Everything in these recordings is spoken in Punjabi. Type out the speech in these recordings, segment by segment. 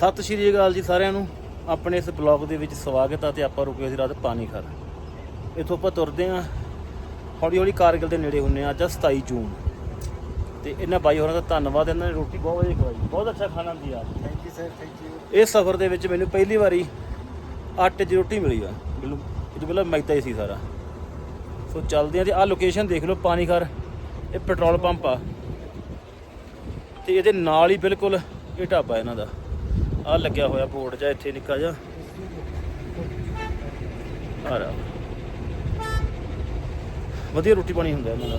ਸਤਿ ਸ਼੍ਰੀ ਅਕਾਲ ਜੀ ਸਾਰਿਆਂ ਨੂੰ। ਆਪਣੇ ਇਸ ਬਲੌਗ ਦੇ ਵਿੱਚ ਸਵਾਗਤ ਹੈ ਤੇ ਆਪਾਂ ਰੁਕੇ ਸੀ ਰਾਤ ਪਾਣੀ ਖਰ ਇੱਥੋਂ ਆਪਾਂ ਤੁਰਦੇ ਆਂ ਹੌਲੀ ਹੌਲੀ ਕਾਰਗਿਲ ਦੇ ਨੇੜੇ ਹੁੰਨੇ ਆ ਅੱਜ 27 ਜੂਨ। ਤੇ ਇਹਨਾਂ ਬਾਈ ਹੋਰਾਂ ਦਾ ਧੰਨਵਾਦ ਇਹਨਾਂ ਨੇ ਰੋਟੀ ਬਹੁਤ ਵਧੀਆ ਖਵਾਈ। ਬਹੁਤ ਅੱਛਾ ਖਾਣਾ ਦਿਆ thank you sir thank you ਇਸ ਸਫ਼ਰ ਦੇ ਵਿੱਚ ਮੈਨੂੰ ਪਹਿਲੀ ਵਾਰੀ ਆਟੇ ਦੀ ਰੋਟੀ ਮਿਲੀ ਆ। ਬਿਲਕੁਲ ਇਹ ਤੋਂ ਪਹਿਲਾਂ ਮੈਦਾ ਹੀ ਸੀ ਸਾਰਾ। ਸੋ ਚੱਲਦੇ ਆ ਤੇ ਆਹ ਲੋਕੇਸ਼ਨ ਦੇਖ ਲਓ ਪਾਣੀ ਘਰ ਇਹ ਪੈਟਰੋਲ ਪੰਪ ਆ। ਤੇ ਇਹਦੇ ਨਾਲ ਹੀ ਬਿਲਕੁਲ ਇਹ ਢਾਬਾ ਇਹਨਾਂ ਦਾ। ਆ ਲੱਗਿਆ ਹੋਇਆ ਬੋਰਡ ਜਾਂ ਇੱਥੇ ਨਿੱਕਾ ਜਿਹਾ। ਆ ਰਾ ਵਧੀਆ ਰੋਟੀ ਪਾਣੀ ਹੁੰਦਾ ਇਹਨਾਂ ਦਾ।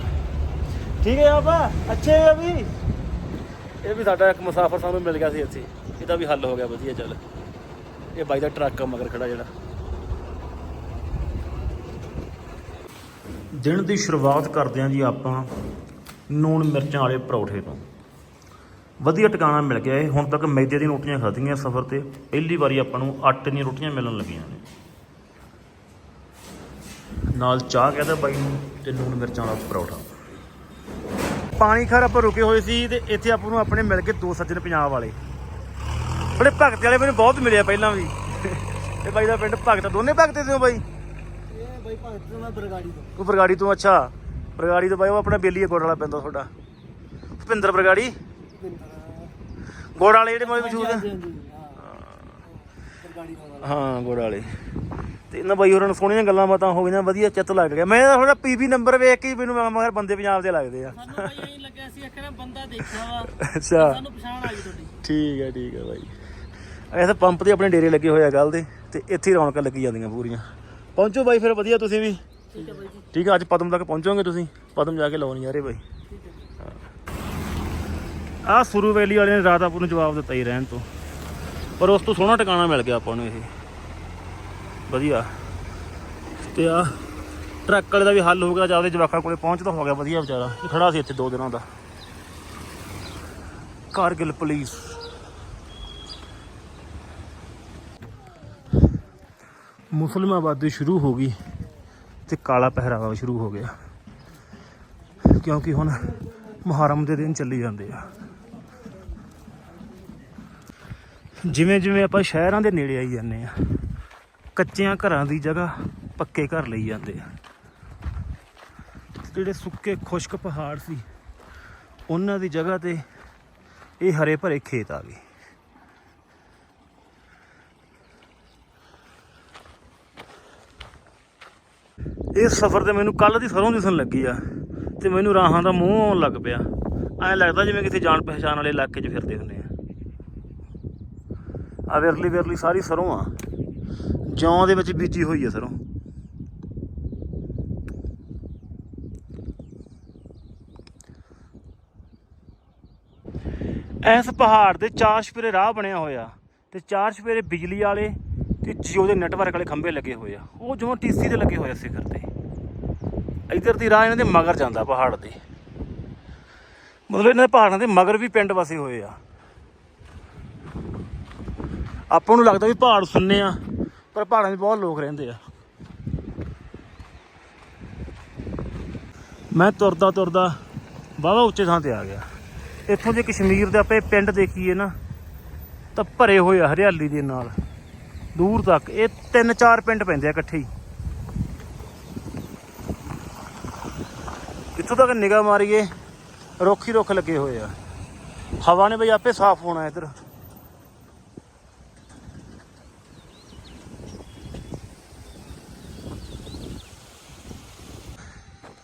ਠੀਕ ਹੈ ਆਪਾ? ਅੱਛੇ ਆ ਵੀ। ਇਹ ਵੀ ਸਾਡਾ ਇੱਕ ਮੁਸਾਫਰ ਸਾਨੂੰ ਮਿਲ ਗਿਆ ਸੀ ਇੱਥੇ। ਇਹਦਾ ਵੀ ਹੱਲ ਹੋ ਗਿਆ ਵਧੀਆ ਚੱਲ। ਇਹ ਬਾਈ ਦਾ ਟਰੱਕ ਆ ਮਗਰ ਖੜਾ ਜਿਹੜਾ। ਦਿਨ ਦੀ ਸ਼ੁਰੂਆਤ ਕਰਦੇ ਆਂ ਜੀ ਆਪਾਂ ਨੂਣ ਮਿਰਚਾਂ ਵਾਲੇ ਪਰੌਠੇ ਤੋਂ। ਵਧੀਆ ਟਿਕਾਣਾ ਮਿਲ ਗਿਆ ਇਹ। ਹੁਣ ਤੱਕ ਮੈਦੇ ਦੀਆਂ ਰੋਟੀਆਂ ਖਾਧੀਆਂ ਸਫ਼ਰ ਤੇ। ਪਹਿਲੀ ਵਾਰੀ ਆਪਾਂ ਨੂੰ ਆਟੇ ਦੀਆਂ ਰੋਟੀਆਂ ਮਿਲਣ ਲੱਗੀਆਂ ਨੇ। ਨਾਲ ਚਾਹ ਕਹਿੰਦਾ ਬਾਈ ਨੂੰ ਤੇ ਨੂਣ ਮਿਰਚਾਂ ਵਾਲਾ ਪਰੌਠਾ। ਪਾਣੀ ਖਰ ਆਪਾਂ ਰੁਕੇ ਹੋਏ ਸੀ ਤੇ ਇੱਥੇ ਆਪਾਂ ਨੂੰ ਆਪਣੇ ਮਿਲ ਕੇ ਦੋ ਸੱਜਣ ਪੰਜਾਬ ਵਾਲੇ। ਬੜੇ ਭਗਤ ਵਾਲੇ ਮੈਨੂੰ ਬਹੁਤ ਮਿਲਿਆ ਪਹਿਲਾਂ ਵੀ। ਇਹ ਬਾਈ ਦਾ ਪਿੰਡ ਭਗਤ ਦੋਨੇ ਭਗਤ ਸੀ ਬਾਈ? ਇਹ ਬਾਈ ਤੋਂ ਮੈਂ ਬਰਗਾੜੀ ਤੋਂ। ਤੂੰ ਬਰਗਾੜੀ ਤੋਂ ਅੱਛਾ। ਬਰਗਾੜੀ ਤੋਂ ਬਾਈ ਉਹ ਆਪਣਾ ਬੇਲੀਆ ਗੋੜ ਵਾਲਾ ਪੈਂਦਾ ਤੁਹਾਡਾ। ਭੁਪਿੰਦਰ ਬਰਗਾੜੀ? ਭਿੰਦਰ ਗੋੜ ਵਾਲੇ ਜਿਹੜੇ ਮੋਏ ਮਸ਼ਹੂਰ ਆ? ਹਾਂ। ਗੋੜ ਵਾਲੇ। ਤੇ ਇਹਨਾਂ ਬਾਈ ਹੋਰਾਂ ਨੂੰ ਸੋਹਣੀਆਂ ਗੱਲਾਂ ਬਾਤਾਂ ਹੋ ਗਈਆਂ ਵਧੀਆ ਚਿੱਤ ਲੱਗ ਗਿਆ ਮੈਂ ਥੋੜਾ ਪੀਬੀ ਨੰਬਰ ਵੇਖ ਕੇ ਮੈਨੂੰ ਮਗਰ ਬੰਦੇ ਪੰਜਾਬ ਦੇ ਲੱਗਦੇ ਆ। ਸਾਨੂੰ ਬਾਈ ਐਂ ਲੱਗਿਆ ਸੀ ਇੱਕ ਨਾ ਬੰਦਾ ਦੇਖਿਆ ਵਾ। ਅੱਛਾ। ਸਾਨੂੰ ਪਛਾਣ ਆ ਗਈ ਤੁਹਾਡੀ। ਠੀਕ ਹੈ ਠੀਕ ਹੈ ਬਾਈ। ਐਸੇ ਪੰਪ ਤੇ ਆਪਣੇ ਡੇਰੇ ਲੱਗੇ ਹੋਏ ਆ ਗੱਲ ਦੇ ਤੇ ਇੱਥੇ ਹੀ ਰੌਣਕਾਂ ਲੱਗੀ ਜਾਂਦੀਆਂ ਪੂਰੀਆਂ। ਪਹੁੰਚੋ ਬਾਈ ਫਿਰ ਵਧੀਆ ਤੁਸੀਂ ਵੀ। ਠੀਕ ਹੈ ਬਾਈ ਜੀ। ਠੀਕ ਹੈ ਅੱਜ ਪਦਮ ਤੱਕ ਪਹੁੰਚੋਗੇ ਤੁਸੀਂ? ਪਦਮ ਜਾ ਕੇ ਲਾਉਣੀ ਯਾਰੇ ਬਾਈ। ਆਹ ਸੁਰੂ ਵੈਲੀ ਵਾਲੇ ਨੇ ਰਾਤ ਆਪ ਨੂੰ ਜਵਾਬ ਦਿੱਤਾ ਹੀ ਰਹਿਣ ਤੋਂ। ਪਰ ਉਸ ਤੋਂ ਸੋਹਣਾ ਟਿਕਾਣਾ ਮਿਲ ਗਿਆ ਆਪਾਂ ਨੂੰ ਇਹ। ਵਧੀਆ। ਤੇ ਆ ਟਰੱਕ ਵਾਲੇ ਦਾ ਵੀ ਹੱਲ ਹੋ ਗਿਆ ਜਾਂਦੇ ਜਵਾਕਾਂ ਕੋਲੇ ਪਹੁੰਚਦਾ ਹੋ ਗਿਆ ਵਧੀਆ ਵਿਚਾਰਾ ਇਹ ਖੜਾ ਸੀ ਇੱਥੇ ਦੋ ਦਿਨਾਂ ਦਾ। ਕਾਰਗਿਲ ਪੁਲਿਸ। ਮੁਸਲਮ ਆਬਾਦੀ ਸ਼ੁਰੂ ਹੋ ਗਈ ਤੇ ਕਾਲਾ ਪਹਿਰਾਵਾ ਸ਼ੁਰੂ ਹੋ ਗਿਆ। ਕਿਉਂਕਿ ਹੁਣ ਮੁਹਰਮ ਦੇ ਦਿਨ ਚੱਲੀ ਜਾਂਦੇ ਆ। ਜਿਵੇਂ ਜਿਵੇਂ ਆਪਾਂ ਸ਼ਹਿਰਾਂ ਦੇ ਨੇੜੇ ਆਈ ਜਾਂਦੇ ਆ ਕੱਚਿਆਂ ਘਰਾਂ ਦੀ ਜਗ੍ਹਾ ਪੱਕੇ ਘਰ ਲਈ ਜਾਂਦੇ ਆ ਜਿਹੜੇ ਸੁੱਕੇ ਖੁਸ਼ਕ ਪਹਾੜ ਸੀ, ਉਹਨਾਂ ਦੀ ਜਗ੍ਹਾ ਤੇ ਇਹ ਹਰੇ ਭਰੇ ਖੇਤ ਆ ਗਏ। ਇਹ ਸਫ਼ਰ ਤੇ ਮੈਨੂੰ ਕੱਲ ਦੀ ਸਰੋਂ ਦਿਸਣ ਲੱਗੀ ਆ ਤੇ ਮੈਨੂੰ ਰਾਹਾਂ ਦਾ ਮੂੰਹ ਆਉਣ ਲੱਗ ਪਿਆ। ਐਂ ਲੱਗਦਾ ਜਿਵੇਂ ਕਿਸੇ ਜਾਣ ਪਹਿਚਾਣ ਵਾਲੇ ਇਲਾਕੇ 'ਚ ਫਿਰਦੇ ਹੁੰਦੇ ਆ ਵਿਰਲੀ ਵਿਰਲੀ ਸਾਰੀ ਸਰੋਂ ਆ। ਜੌਂ ਦੇ ਵਿੱਚ ਬੀਜੀ ਹੋਈ ਆ ਸਰੋਂ। ਇਸ ਪਹਾੜ ਦੇ ਚਾਰ ਛਪੇਰੇ ਰਾਹ ਬਣਿਆ ਹੋਇਆ ਤੇ ਚਾਰ ਛਪੇਰੇ ਬਿਜਲੀ ਵਾਲੇ ਤੇ ਜੀਓ ਦੇ ਨੈਟਵਰਕ ਵਾਲੇ ਖੰਭੇ ਲੱਗੇ ਹੋਏ ਆ। ਉਹ ਜਿਵੇਂ ਟੀਸੀ ਤੇ ਲੱਗੇ ਹੋਏ ਆ ਸਿਖਰ ਤੇ। ਇਧਰ ਦੀ ਰਾਹ ਇਹਨਾਂ ਦੇ ਮਗਰ ਜਾਂਦਾ ਪਹਾੜ ਦੇ ਮਤਲਬ ਇਹਨਾਂ ਦੇ ਪਹਾੜਾਂ ਦੇ ਮਗਰ ਵੀ ਪਿੰਡ ਵਸੇ ਹੋਏ ਆ। ਆਪਾਂ ਨੂੰ ਲੱਗਦਾ ਵੀ ਪਹਾੜ ਸੁੰਨੇ ਆ, ਪਰ ਪਹਾੜਾਂ 'ਚ ਬਹੁਤ ਲੋਕ ਰਹਿੰਦੇ ਆ। ਮੈਂ ਤੁਰਦਾ ਤੁਰਦਾ ਵਾਹਵਾ ਉੱਚੇ ਥਾਂ ਤੇ ਆ ਗਿਆ। ਇੱਥੋਂ ਜੇ ਕਸ਼ਮੀਰ ਦੇ ਆਪੇ ਪਿੰਡ ਦੇਖੀਏ ਨਾ, ਤਾਂ ਭਰੇ ਹੋਏ ਆ ਹਰਿਆਲੀ ਦੇ ਨਾਲ। ਦੂਰ ਤੱਕ, ਇਹ ਤਿੰਨ ਚਾਰ ਪਿੰਡ ਪੈਂਦੇ ਆ ਇਕੱਠੇ ਹੀ। ਇੱਥੋਂ ਤੱਕ ਨਿਗਾਹ ਮਾਰੀਏ, ਰੁੱਖ ਹੀ ਰੁੱਖ ਲੱਗੇ ਹੋਏ ਆ। ਹਵਾ ਨੇ ਬਈ ਆਪੇ ਸਾਫ਼ ਹੋਣਾ ਇੱਧਰ।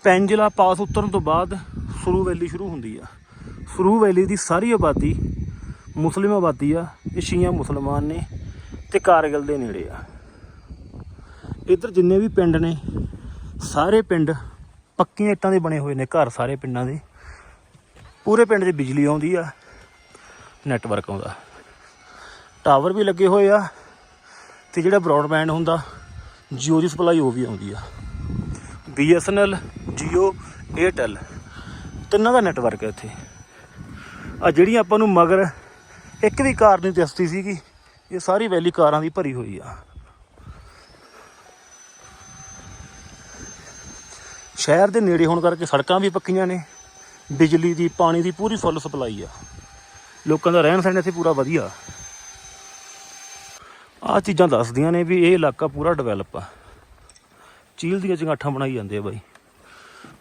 ਪੈਂਜਲਾ ਪਾਸ ਉਤਰਨ ਤੋਂ ਬਾਅਦ ਸਰੂ ਵੈਲੀ ਸ਼ੁਰੂ ਹੁੰਦੀ ਆ। ਸਰੂ ਵੈਲੀ ਦੀ ਸਾਰੀ ਆਬਾਦੀ ਮੁਸਲਿਮ ਆਬਾਦੀ ਆ। ਇਹ ਸ਼ੀਆ ਮੁਸਲਮਾਨ ਨੇ ਤੇ ਕਾਰਗਿਲ ਦੇ ਨੇੜੇ ਆ। ਇੱਧਰ ਜਿੰਨੇ ਵੀ ਪਿੰਡ ਨੇ, ਸਾਰੇ ਪਿੰਡ ਪੱਕੀਆਂ ਇੱਟਾਂ ਦੇ ਬਣੇ ਹੋਏ ਨੇ ਘਰ ਸਾਰੇ ਪਿੰਡਾਂ ਦੇ। ਪੂਰੇ ਪਿੰਡ 'ਚ ਬਿਜਲੀ ਆਉਂਦੀ ਆ, ਨੈਟਵਰਕ ਆਉਂਦਾ। ਟਾਵਰ ਵੀ ਲੱਗੇ ਹੋਏ ਆ ਤੇ ਜਿਹੜਾ ਬ੍ਰੌਡਬੈਂਡ ਹੁੰਦਾ, ਜੀਓ ਦੀ ਸਪਲਾਈ ਉਹ ਵੀ ਆਉਂਦੀ ਆ। BSNL Jio, Airtel, ਤਿੰਨਾਂ ਦਾ ਨੈਟਵਰਕ ਹੈ ਇੱਥੇ। ਆ ਜਿਹੜੀ ਆਪਾਂ ਨੂੰ ਮਗਰ ਇੱਕ ਵੀ ਕਾਰ ਨਹੀਂ ਦਿਸਦੀ ਸੀਗੀ, ਇਹ ਸਾਰੀ ਵੈਲੀ ਕਾਰਾਂ ਦੀ ਭਰੀ ਹੋਈ ਆ। ਸ਼ਹਿਰ ਦੇ ਨੇੜੇ ਹੋਣ ਕਰਕੇ ਸੜਕਾਂ ਵੀ ਪੱਕੀਆਂ ਨੇ, ਬਿਜਲੀ ਦੀ, ਪਾਣੀ ਦੀ ਪੂਰੀ ਫੁੱਲ ਸਪਲਾਈ ਆ। ਲੋਕਾਂ ਦਾ ਰਹਿਣ ਸਹਿਣ ਇੱਥੇ ਪੂਰਾ ਵਧੀਆ। ਆਹ ਚੀਜ਼ਾਂ ਦੱਸਦੀਆਂ ਨੇ ਵੀ ਇਹ ਇਲਾਕਾ ਪੂਰਾ ਡਿਵੈਲਪ ਆ। ਚੀਲ ਦੀਆਂ ਚੰਗਾਠਾਂ ਬਣਾਈ ਜਾਂਦੇ ਆ ਬਾਈ।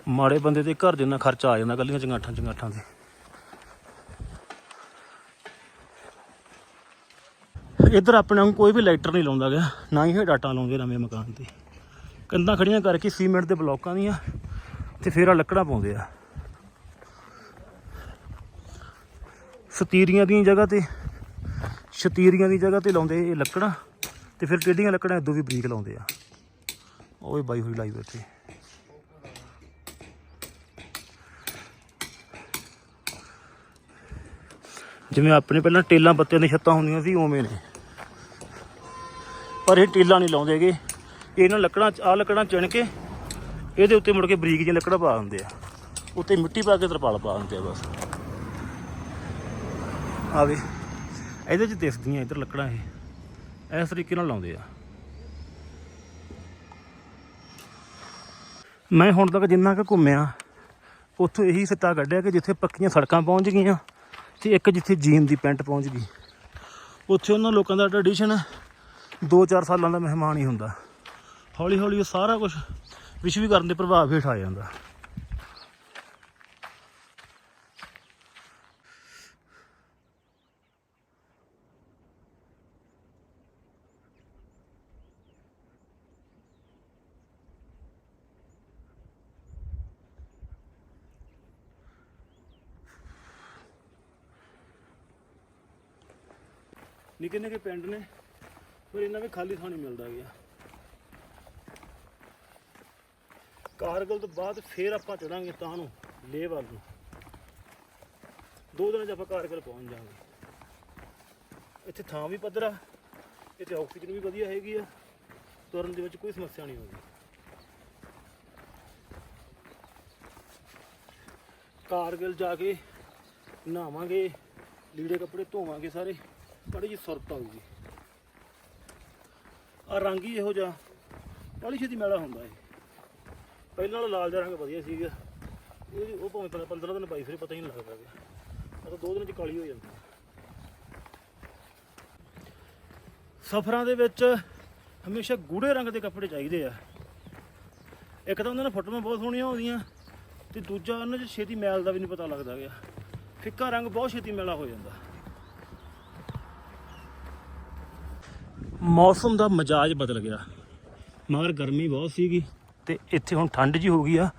ਮਾੜੇ ਬੰਦੇ ਦੇ ਘਰ ਜਿੰਨਾ ਖਰਚਾ ਆ ਜਾਂਦਾ ਕੱਲੀਆਂ ਚੰਗਾਠਾਂ ਚੰਗਾਠਾਂ ਤੇ। ਇੱਧਰ ਆਪਣੇ ਨੂੰ ਕੋਈ ਵੀ ਲਾਈਟਰ ਨਹੀਂ ਲਾਉਂਦਾ ਗਿਆ ਨਾ ਹੀ ਡਾਟਾ ਲਾਉਂਦੇ ਨਵੇਂ ਮਕਾਨ ਤੇ। ਕੰਧਾਂ ਖੜੀਆਂ ਕਰਕੇ ਸੀਮੈਂਟ ਦੇ ਬਲੋਕਾਂ ਦੀਆਂ, ਤੇ ਫੇਰ ਆ ਲੱਕੜਾਂ ਪਾਉਂਦੇ ਆ। ਸਤੀਰੀਆਂ ਦੀ ਜਗ੍ਹਾ ਤੇ ਸ਼ਤੀਰੀਆਂ ਦੀ ਜਗ੍ਹਾ ਤੇ ਲਾਉਂਦੇ ਇਹ ਲੱਕੜਾਂ, ਤੇ ਫਿਰ ਟੇਡੀਆਂ ਲੱਕੜਾਂ, ਇਦੋਂ ਵੀ ਬਰੀਕ ਲਾਉਂਦੇ ਆ। ਉਹ ਬਾਈ ਹੋਈ ਲਾਈ ਬੈਠੇ। ਜਿਵੇਂ ਆਪਣੇ ਪਹਿਲਾਂ ਟੇਲਾਂ ਬੱਤਿਆਂ ਦੀਆਂ ਛੱਤਾਂ ਹੁੰਦੀਆਂ ਸੀ, ਉਵੇਂ ਨੇ। ਪਰ ਇਹ ਟੇਲਾਂ ਨਹੀਂ ਲਾਉਂਦੇਗੇ ਇਹਨਾਂ ਲੱਕੜਾਂ ਆ ਲੱਕੜਾਂ ਚਿਣ ਕੇ ਇਹਦੇ ਉੱਤੇ ਮੁੜ ਕੇ ਬਰੀਕ ਜਿਹੀਆਂ ਲੱਕੜਾਂ ਪਾ ਦਿੰਦੇ ਆ। ਉੱਤੇ ਮਿੱਟੀ ਪਾ ਕੇ ਤਰਪਾਲ ਪਾ ਦਿੰਦੇ ਆ ਬਸ। ਆਵੇ ਇਹਦੇ 'ਚ ਦਿਸਦੀਆਂ ਇੱਧਰ ਲੱਕੜਾਂ ਇਹ। ਇਸ ਤਰੀਕੇ ਨਾਲ ਲਾਉਂਦੇ ਆ। ਮੈਂ ਹੁਣ ਤੱਕ ਜਿੰਨਾ ਕੁ ਘੁੰਮਿਆ, ਉੱਥੋਂ ਇਹੀ ਸਿੱਟਾ ਕੱਢਿਆ ਕਿ ਜਿੱਥੇ ਪੱਕੀਆਂ ਸੜਕਾਂ ਪਹੁੰਚ ਗਈਆਂ। ਤੇ ਇੱਕ ਜਿੱਥੇ ਜੀਨ ਦੀ ਪੈਂਟ ਪਹੁੰਚ ਗਈ। ਉੱਥੇ ਉਹਨਾਂ ਲੋਕਾਂ ਦਾ ਟ੍ਰੈਡੀਸ਼ਨ 2-4 ਸਾਲਾਂ ਦਾ ਮਹਿਮਾਨ ਹੀ ਹੁੰਦਾ। ਹੌਲੀ ਹੌਲੀ ਉਹ ਸਾਰਾ ਕੁਝ ਵਿਸ਼ਵੀਕਰਨ ਦੇ ਪ੍ਰਭਾਵ ਹੇਠ ਆ ਜਾਂਦਾ। ਨਿੱਕੇ ਨਿੱਕੇ ਪਿੰਡ ਨੇ ਪਰ ਇਹਨਾਂ ਵੀ ਖਾਲੀ ਥਾਂ ਨਹੀਂ ਮਿਲਦਾ ਗਿਆ ਕਾਰਗਲ ਤੋਂ ਬਾਅਦ ਫੇਰ ਆਪਾਂ ਚੜਾਂਗੇ ਤਾਂ ਨੂੰ ਲੇਹ ਵੱਲ ਨੂੰ ਦੋ ਦਿਨਾਂ 'ਚ ਆਪਾਂ ਕਾਰਗਲ ਪਹੁੰਚ ਜਾਵਾਂਗੇ। ਇੱਥੇ ਥਾਂ ਵੀ ਪੱਧਰਾ, ਇੱਥੇ ਆਕਸੀਜਨ ਵੀ ਵਧੀਆ ਹੈਗੀ ਆ, ਤੁਰਨ ਦੇ ਵਿੱਚ ਕੋਈ ਸਮੱਸਿਆ ਨਹੀਂ ਹੋਊਗੀ। ਕਾਰਗਿਲ ਜਾ ਕੇ ਨਹਾਵਾਂਗੇ, ਲੀੜੇ ਕੱਪੜੇ ਧੋਵਾਂਗੇ ਸਾਰੇ। ਬੜੀ ਜਿਹੀ ਸੁਰਤ ਆਊਗੀ ਆ ਰੰਗ ਹੀ ਇਹੋ ਜਿਹਾ ਬੜੀ ਛੇਤੀ ਮੈਲਾ ਹੁੰਦਾ ਇਹ। ਪਹਿਲਾਂ ਵਾਲਾ ਲਾਲ ਜਿਹਾ ਰੰਗ ਵਧੀਆ ਸੀਗਾ। ਇਹ ਉਹ ਭਾਵੇਂ 15 ਦਿਨ ਪਾਈ ਫਿਰ ਪਤਾ ਹੀ ਨਹੀਂ ਲੱਗਦਾ ਗਿਆ ਆ ਤਾਂ ਦੋ ਦਿਨਾਂ ਚ ਕਾਲੀ ਹੋ ਜਾਂਦੀ ਸਫ਼ਰਾਂ ਦੇ ਵਿੱਚ ਹਮੇਸ਼ਾ ਗੂੜੇ ਰੰਗ ਦੇ ਕੱਪੜੇ ਚਾਹੀਦੇ ਆ। ਇੱਕ ਤਾਂ ਉਹਨਾਂ ਨੇ ਫੋਟੋਆਂ ਬਹੁਤ ਸੋਹਣੀਆਂ ਆਉਂਦੀਆਂ, ਤੇ ਦੂਜਾ ਉਹਨਾਂ 'ਚ ਛੇਤੀ ਮੈਲ ਦਾ ਵੀ ਨਹੀਂ ਪਤਾ ਲੱਗਦਾ ਗਿਆ ਫਿੱਕਾ ਰੰਗ ਬਹੁਤ ਛੇਤੀ ਮੈਲਾ ਹੋ ਜਾਂਦਾ। ਮੌਸਮ ਦਾ ਮਜਾਜ ਬਦਲ ਗਿਆ। ਮਗਰ ਗਰਮੀ ਬਹੁਤ ਸੀਗੀ ਤੇ ਇੱਥੇ ਹੁਣ ਠੰਡ ਜੀ ਹੋ ਗਈ ਆ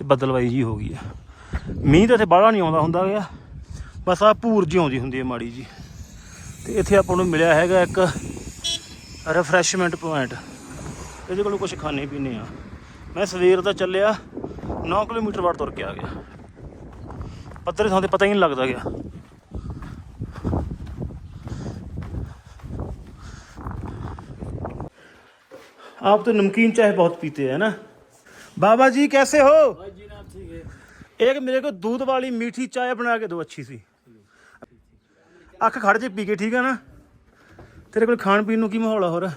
ਤੇ ਬਦਲਵਾਈ ਜੀ ਹੋ ਗਈ ਆ। ਮੀਂਹ ਤਾਂ ਇੱਥੇ ਬਾਹਲਾ ਨਹੀਂ ਆਉਂਦਾ ਹੁੰਦਾ ਗਿਆ ਬਸ ਆ ਭੂਰ ਜੀ ਆਉਂਦੀ ਹੁੰਦੀ ਹੈ ਮਾੜੀ ਜੀ ਤੇ ਇੱਥੇ ਆਪਾਂ ਨੂੰ ਮਿਲਿਆ ਹੈਗਾ ਇੱਕ ਰਿਫਰੈਸ਼ਮੈਂਟ ਪੁਆਇੰਟ ਇਹਦੇ ਕੋਲੋਂ ਕੁਝ ਖਾਣੇ ਪੀਣੇ ਆ। ਮੈਂ ਸਵੇਰ ਦਾ ਚੱਲਿਆ 9 ਕਿਲੋਮੀਟਰ ਬਾਅਦ ਤੁਰ ਕੇ ਆ ਗਿਆ। ਪੱਧਰੇ ਥਾਂ ਤੇ ਪਤਾ ਹੀ ਨਹੀਂ ਲੱਗਦਾ ਗਿਆ। आप तो नमकीन चाय बहुत पीते हैं ना बाबा जी कैसे हो भाई जी ना ठीक है एक मेरे को दूध वाली मीठी चाय बना के दो अच्छी सी ਅੱਖ ਖੜ ਜੇ ਪੀ ਕੇ ਠੀਕ ਆ ਨਾ ਤੇਰੇ ਕੋਲ ਖਾਣ ਪੀਣ ਨੂੰ ਕੀ ਮਾਹੌਲ ਆ ਹੋਰ